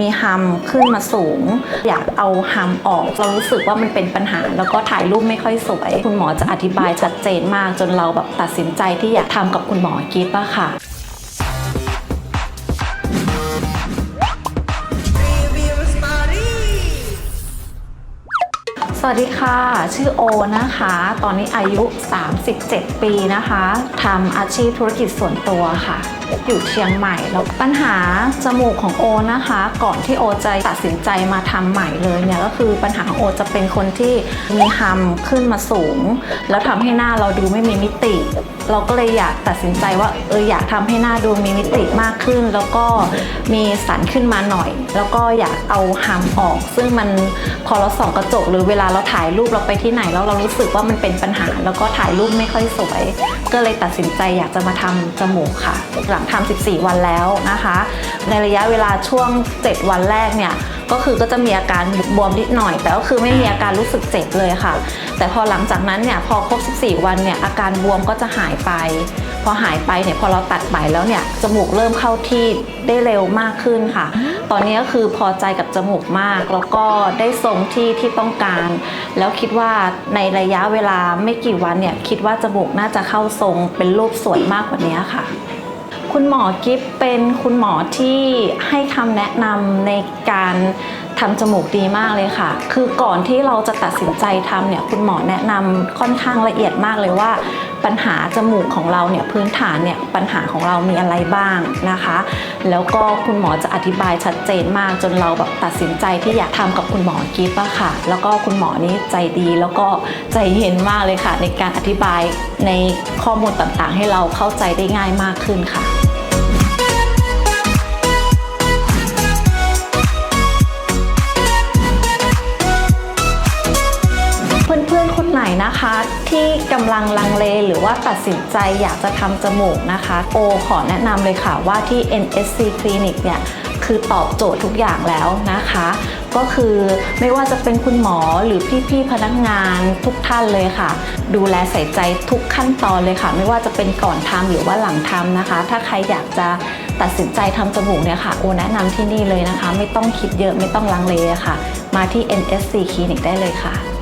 มีฮัมขึ้นมาสูง อยากเอาฮัมออก เรารู้สึกว่ามันเป็นปัญหา แล้วก็ถ่ายรูปไม่ค่อยสวย คุณหมอจะอธิบายชัดเจนมากจนเราแบบตัดสินใจที่อยากทำกับคุณหมอกิฟต์อะค่ะ สวัสดีค่ะ ชื่อโอนะคะ ตอนนี้อายุ 37 ปีนะคะทำอาชีพธุรกิจส่วนตัวค่ะ อยู่เชียงใหม่แล้วปัญหาจมูกของโอนะคะ ก่อนที่โอจะตัดสินใจมาทำใหม่เลยเนี่ยก็คือปัญหาของโอจะเป็นคนที่มีฮัมขึ้นมาสูง แล้วทำให้หน้าเราดูไม่มีมิติ เราก็เลยอยากตัดสินใจว่าเอออยากทำให้หน้าดูมีมิติมากขึ้น แล้วก็มีสันขึ้นมาหน่อย แล้วก็อยากเอาฮัมออก ซึ่งมันพอเราส่องกระจก หรือเวลาเราถ่ายรูปเราไปที่ไหนแล้วเรารู้สึกว่ามันเป็นปัญหา แล้วก็ถ่ายรูปไม่ค่อยสวย ก็เลยตัดสินใจอยากจะมาทำจมูกค่ะ หลังทำ14 วันแล้วนะคะ ในระยะเวลาช่วง 7 วันแรกเนี่ยก็คือก็จะมีอาการบวมนิดหน่อย แต่ก็คือไม่มีอาการรู้สึกเจ็บเลยค่ะ แต่พอหลังจากนั้นเนี่ยพอครบ 14 วันเนี่ยอาการบวมก็จะหายไป พอหายไปเนี่ยพอเราตัดไหมแล้วเนี่ยจมูกเริ่มเข้าที่ได้เร็วมากขึ้นค่ะ ตอนนี้ก็คือพอใจกับจมูกมาก แล้วก็ได้ทรงที่ที่ต้องการ แล้วคิดว่าในระยะเวลาไม่กี่วันเนี่ยคิดว่าจมูกน่าจะเข้าทรงเป็นรูปสวยมากกว่านี้ค่ะคุณหมอกิฟเป็นคุณหมอที่ให้คำแนะนำในการ ทำจมูกดีมากเลยค่ะ คือก่อนที่เราจะตัดสินใจทำเนี่ยคุณหมอแนะนำค่อนข้างละเอียดมากเลยว่า ปัญหาจมูกของเราเนี่ยพื้นฐานเนี่ยปัญหาของเรามีอะไรบ้างนะคะ แล้วก็คุณหมอจะอธิบายชัดเจนมากจนเราแบบตัดสินใจที่อยากทำกับคุณหมอกิฟอะค่ะ แล้วก็คุณหมอนี้ใจดีแล้วก็ใจเย็นมากเลยค่ะ ในการอธิบายในข้อมูลต่างๆ ให้เราเข้าใจได้ง่ายมากขึ้นค่ะ เพื่อนๆคนไหนนะคะ ที่กำลังลังเลหรือว่าตัดสินใจอยากจะทำจมูกนะคะ โอขอแนะนำเลยค่ะว่าที่ NSC Clinic เนี่ยคือตอบโจทย์ทุกอย่างแล้วนะคะ ก็คือไม่ว่าจะเป็นคุณหมอหรือพี่ๆพนักงานทุกท่านเลยค่ะ ดูแลใส่ใจทุกขั้นตอนเลยค่ะ ไม่ว่าจะเป็นก่อนทำหรือว่าหลังทำนะคะ ถ้าใครอยากจะตัดสินใจทำจมูกเนี่ยค่ะโอแนะนำที่นี่เลยนะคะ ไม่ต้องคิดเยอะไม่ต้องลังเลค่ะ มาที่ NSC Clinic ได้เลยค่ะ